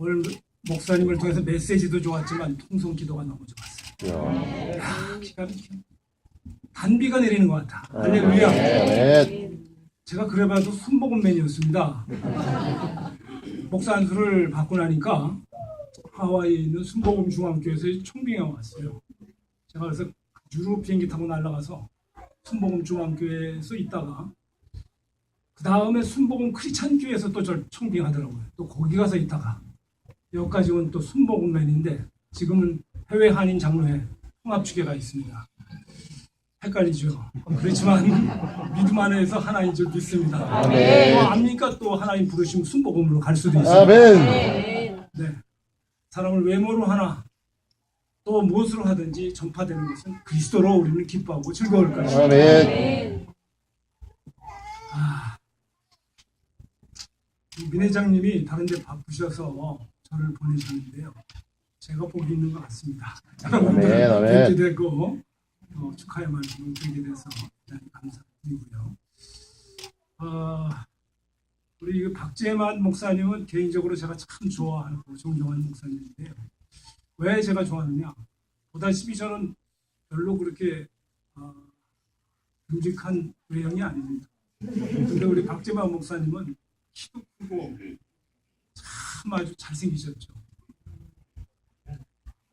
오늘 목사님을 통해서 메시지도 좋았지만 통성 기도가 너무 좋았어요. 야. 야, 기가 막혀. 단비가 내리는 것 같아. 할렐루야. 아멘. 제가 그래봐도 순복음맨이었습니다. 목사 안수를 받고 나니까 하와이에 있는 순복음 중앙교회에서 총빙에 왔어요. 제가 그래서 유럽 비행기 타고 날아가서 순복음 중앙교회에서 있다가 그 다음에 순복음 크리찬 교회에서 또 절 총빙하더라고요. 또 거기 가서 있다가 여기까지 온 또 순복음맨인데 지금은 해외 한인 장로회 통합주계가 있습니다. 헷갈리죠. 그렇지만 믿음 안에서 하나인 줄 믿습니다. 아멘. 또 압니까? 또 하나님 부르시면 순복음으로 갈 수도 있어요. 아멘. 네. 사람을 외모로 하나 또 무엇으로 하든지 전파되는 것은 그리스도로 우리는 기뻐하고 즐거울 것입니다. 아멘. 민 회장님이 다른 데 바쁘셔서 저를 보내셨는데요. 제가 복이 있는 것 같습니다. 뵙게 되고 어, 축하의 말씀을 드리게 돼서 대단히 감사드리고요. 어, 우리 그 박재만 목사님은 개인적으로 제가 참 좋아하고 존경하는 목사님인데요. 왜 제가 좋아하느냐? 보다시피 저는 별로 그렇게 어, 듬직한 외형이 아닙니다. 근데 우리 박재만 목사님은 키도 크고 참 아주 잘생기셨죠.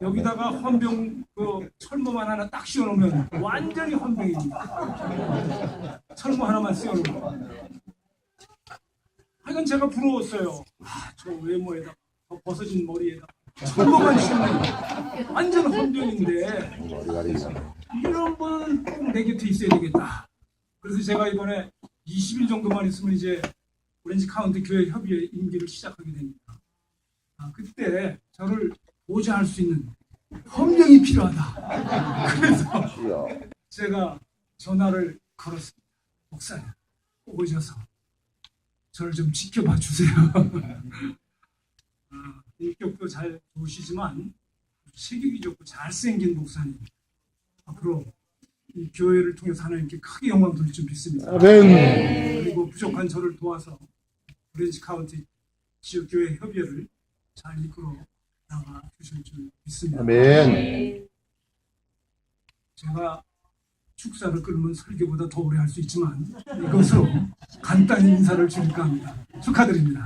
여기다가 헌병 그 철모만 하나 딱 씌워놓으면 완전히 헌병입니다. 철모 하나만 씌워놓으면. 하여간 제가 부러웠어요. 아, 저 외모에다 저 벗어진 머리에다 철모만 씌우면 완전 헌병인데. 이런 분은 꼭 내 곁에 있어야 되겠다. 그래서 제가 이번에 20일 정도만 있으면 이제 오렌지 카운티 교회 협의회 임기를 시작하게 됩니다. 아, 그때 저를 보좌할 수 있는 헌병이 필요하다. 그래서 야. 제가 전화를 걸었습니다. 목사님, 꼭 오셔서 저를 좀 지켜봐 주세요. 아, 인격도 잘 좋으시지만 체격이 좋고 잘생긴 목사님. 앞으로 이 교회를 통해서 하나님께 크게 영광 돌릴 줄 믿습니다. 아멘. 그리고 부족한 저를 도와서 오렌지 카운티 지역교회 협의회를 잘 이끌어 나가 주실 줄 믿습니다. 아멘. 제가 축사를 끊으면 설교보다 더 오래 할 수 있지만 이것으로 간단히 인사를 드릴까 합니다. 축하드립니다.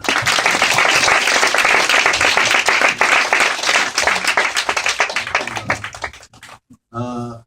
아,